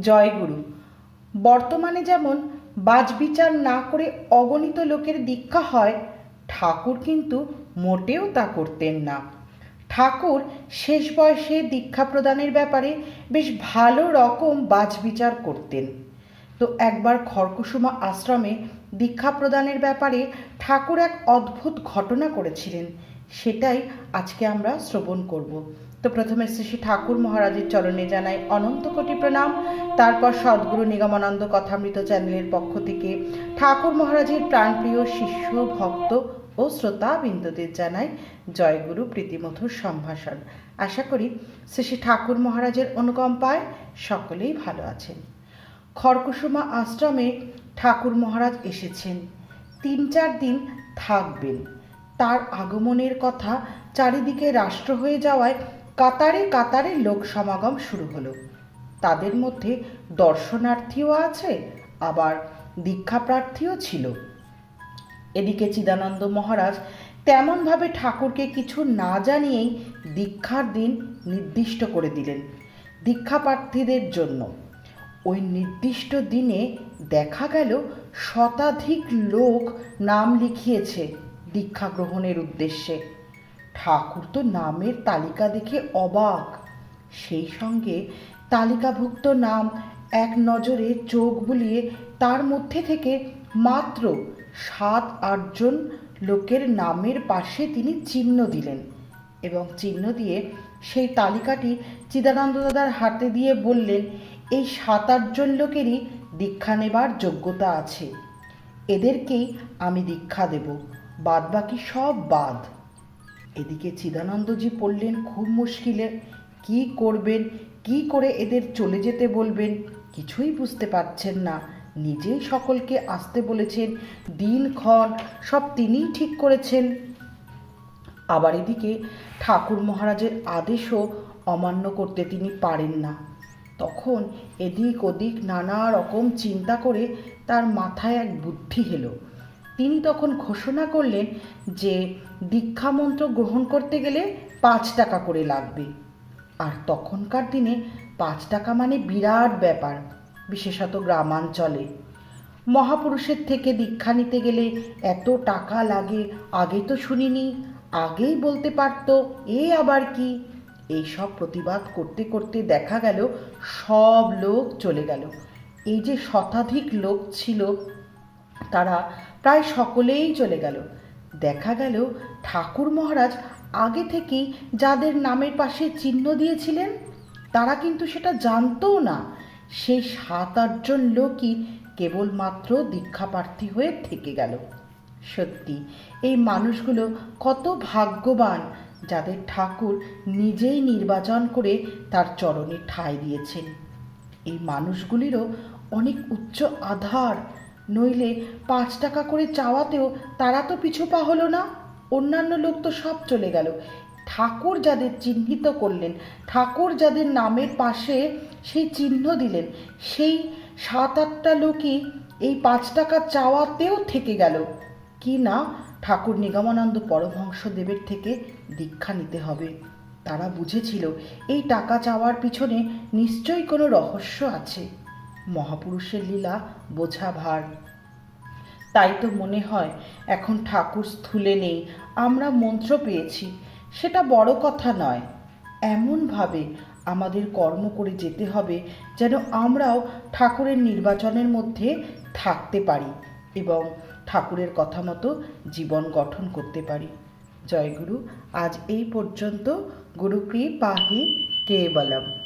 জয়গুরু বর্তমানে যেমন বাজবিচার না করে অগণিত লোকের দীক্ষা হয়, ঠাকুর কিন্তু মোটেও তা করতেন না। ঠাকুর শেষ বয়সে দীক্ষা প্রদানের ব্যাপারে বেশ ভালো রকম বাজবিচার করতেন। তো একবার খড়কুসুমা আশ্রমে দীক্ষা প্রদানের ব্যাপারে ঠাকুর এক অদ্ভুত ঘটনা করেছিলেন, সেটাই আজকে আমরা শ্রবণ করব। তো প্রথমে শ্রী ঠাকুর মহারাজের চরণে জানাই অনন্ত কোটি প্রণাম। তারপর সদ্গুরু নিগমানন্দ কথামৃত চ্যানেলের পক্ষ থেকে ঠাকুর মহারাজের প্রাণপ্রিয় শিষ্য, ভক্ত ও শ্রোতা বিন্দুদের জানাই জয়গুরু প্রীতিমধুর সম্ভাষণ। আশা করি শ্রী ঠাকুর মহারাজের অনুকম্পায় সকলেই ভালো আছেন। খড়কুসুমা আশ্রমে ঠাকুর মহারাজ এসেছেন। তিন চার দিন থাকবেন। তার আগমনের কথা চারিদিকে রাষ্ট্র হয়ে যাওয়ায় কাতারে কাতারে লোক সমাগম শুরু হলো। তাদের মধ্যে দর্শনার্থীও আছে, আবার দীক্ষাপ্রার্থীও ছিল। এদিকে চিদানন্দ মহারাজ তেমনভাবে ঠাকুরকে কিছু না জানিয়েই দীক্ষার দিন নির্দিষ্ট করে দিলেন দীক্ষাপ্রার্থীদের জন্য। ওই নির্দিষ্ট দিনে দেখা গেল শতাধিক লোক নাম লিখিয়েছে দীক্ষা গ্রহণের উদ্দেশ্যে। ঠাকুর তো নামের তালিকা দেখে অবাক। সেই সঙ্গে তালিকাভুক্ত নাম এক নজরে চোখ বুলিয়ে তার মধ্যে থেকে মাত্র সাত আটজন লোকের নামের পাশে তিনি চিহ্ন দিলেন এবং চিহ্ন দিয়ে সেই তালিকাটি চিদানন্দ দাদার হাতে দিয়ে বললেন, এই সাত আটজন লোকেরই দীক্ষা নেবার যোগ্যতা আছে। এদেরকেই আমি দীক্ষা দেব। বাদ বাকি সব বাদ। এদিকে চিদানন্দজি পড়লেন খুব মুশকিলে। কি করবেন? কি করে এদের চলে যেতে বলবেন? কিছুই বুঝতে পারছেন না। নিজেই সকলকে আসতে বলেছেন দিনক্ষণ সব তিনিই ঠিক করেছেন। আবার এদিকে ঠাকুর মহারাজের আদেশও অমান্য করতে তিনি পারেন না। তখন এদিক ওদিক নানা রকম চিন্তা করে তার মাথায় এক বুদ্ধি এলো। তিনি তখন ঘোষণা করলেন যে দীক্ষা মন্ত্র গ্রহণ করতে গেলে পাঁচ টাকা করে লাগবে। আর তখনকার দিনে পাঁচ টাকা মানে বিরাট ব্যাপার, বিশেষত গ্রামাঞ্চলে। মহাপুরুষের থেকে দীক্ষা নিতে গেলে এত টাকা লাগে, আগে তো শুনিনি, আগেই বলতে পারতো, এ আবার কি? এইসব প্রতিবাদ করতে করতে দেখা গেল, সব লোক চলে গেল। এই যে শতাধিক লোক ছিল তারা প্রায় সকলেই চলে গেল। দেখা গেল ঠাকুর মহারাজ আগে থেকেই যাদের নামের পাশে চিহ্ন দিয়েছিলেন, তারা কিন্তু সেটা জানতও না। সেই সাত আটজন লোকই কেবলমাত্র দীক্ষাপ্রার্থী হয়ে থেকে গেল। সত্যি, এই মানুষগুলো কত ভাগ্যবান, যাদের ঠাকুর নিজেই নির্বাচন করে তার চরণে ঠাঁই দিয়েছেন। এই মানুষগুলিরও অনেক উচ্চ আধার নইলে পাঁচ টাকা করে চাওয়াতেও তারা তো পিছু পা হলো না। অন্যান্য লোক তো সব চলে গেল। ঠাকুর যাদের চিহ্নিত করলেন, ঠাকুর যাদের নামের পাশে সেই চিহ্ন দিলেন, সেই সাত আটটা লোকই এই পাঁচ টাকা চাওয়াতেও থেকে গেল। কি না ঠাকুর নিগমানন্দ পরমহংসদেবের থেকে দীক্ষা নিতে হবে। তারা বুঝেছিল, এই টাকা চাওয়ার পিছনে নিশ্চয়ই কোনো রহস্য আছে। মহাপুরুষের লীলা বোঝা ভার। তাই তো মনে হয় এখন ঠাকুর স্থূলে নেই, আমরা মন্ত্র পেয়েছি, সেটা বড় কথা নয়। এমনভাবে আমাদের কর্ম করে যেতে হবে যেন আমরাও ঠাকুরের নির্বাচনের মধ্যে থাকতে পারি এবং ঠাকুরের কথা মতো জীবন গঠন করতে পারি। জয়গুরু, আজ এই পর্যন্ত। গুরুকৃপাহি কেবলম।